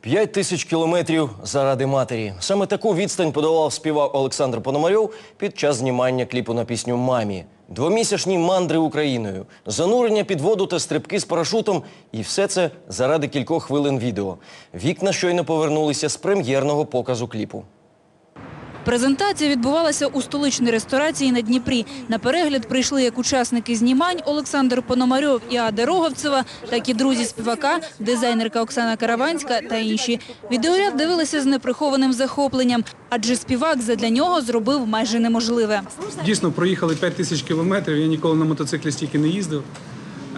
П'ять тисяч кілометрів заради матері. Саме таку відстань подолав співав Олександр Пономарьов під час знімання кліпу на пісню Мамі. Двомісячні мандри Україною, занурення під воду та стрибки з парашутом. І все це заради кількох хвилин відео. Вікна щойно повернулися з прем'єрного показу кліпу. Презентація відбувалася у столичній ресторації на Дніпрі. На перегляд прийшли як учасники знімань Олександр Пономарьов і Ада Роговцева, так і друзі співака, дизайнерка Оксана Караванська та інші. Відеоряд дивилися з неприхованим захопленням, адже співак задля нього зробив майже неможливе. Дійсно, проїхали 5 тисяч кілометрів. Я ніколи на мотоциклі стільки не їздив.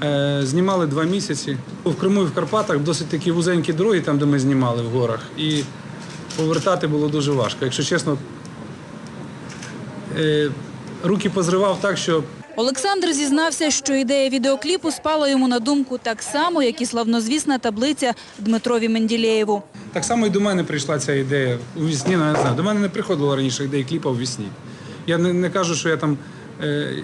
Е, знімали два місяці. В Криму і в Карпатах досить такі вузенькі дороги, там, де ми знімали в горах. І повертати було дуже важко. Якщо чесно, руки позривав так, що Олександр зізнався, що ідея відеокліпу спала йому на думку так само, як і славнозвісна таблиця Дмитрові Менділеєву. так само і до мене прийшла ця ідея у вісні. Ну, я не знаю, до мене не приходила раніше ідея кліпа у вісні. Я не, не кажу, що я там. Е,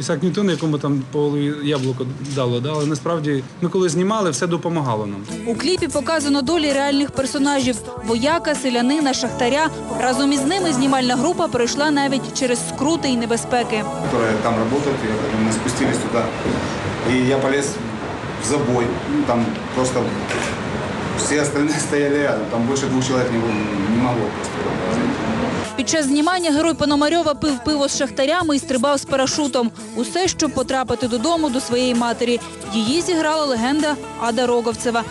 Ісак Ньютон, якому там по голові яблуко дало, да? але насправді ми коли знімали, все допомагало нам. У кліпі показано долі реальних персонажів – вояка, селянина, шахтаря. Разом із ними знімальна група пройшла навіть через скрути і небезпеки. там работают, и мы спустились туда. И я полез в забой. Там просто все остальные стояли рядом. Там больше двух человек не, не могло просто. Під час знімання герой Пономарьова пив пиво з шахтарями і стрибав з парашутом. Усе, щоб потрапити додому до своєї матері. Її зіграла легенда Ада Роговцева.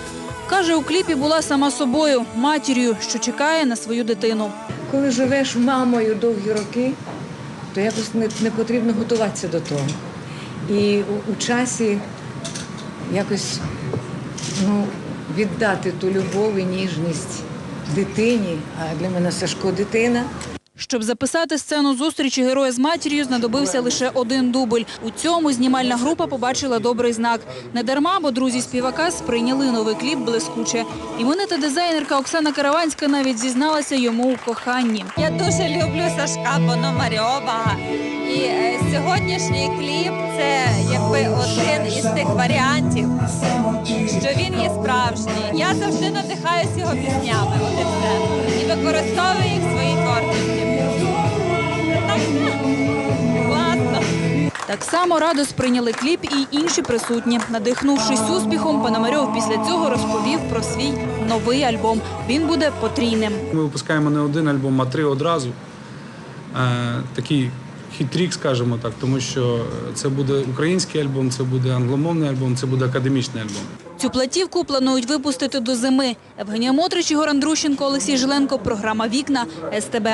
Каже, у кліпі була сама собою, матір'ю, що чекає на свою дитину. Коли живеш мамою довгі роки, то якось не, не потрібно готуватися до того. І у, у часі якось ну, віддати ту любов і ніжність дитині, а для мене Сашко дитина. Щоб записати сцену зустрічі героя з матір'ю, знадобився лише один дубль. У цьому знімальна група побачила добрий знак. Не дарма, бо друзі співака сприйняли новий кліп блискуче. Іменита дизайнерка Оксана Караванська навіть зізналася йому у коханні. Я дуже люблю Сашка Пономарьова. І е, сьогоднішній кліп це якби один із тих варіантів, що він. Я завжди надихаюся його піснями, от і все. І використовую їх в своїй творчості. Так, класно. Так само радо сприйняли кліп і інші присутні. Надихнувшись успіхом, Пономарьов після цього розповів про свій новий альбом. Він буде потрійним. Ми випускаємо не один альбом, а три одразу. Е, такий хитрік, скажімо так, тому що це буде український альбом, це буде англомовний альбом, це буде академічний альбом. Цю платівку планують випустити до зими. Евгенія Мотрич, Ігор Андрущенко, Олексій Жиленко. Програма «Вікна» СТБ.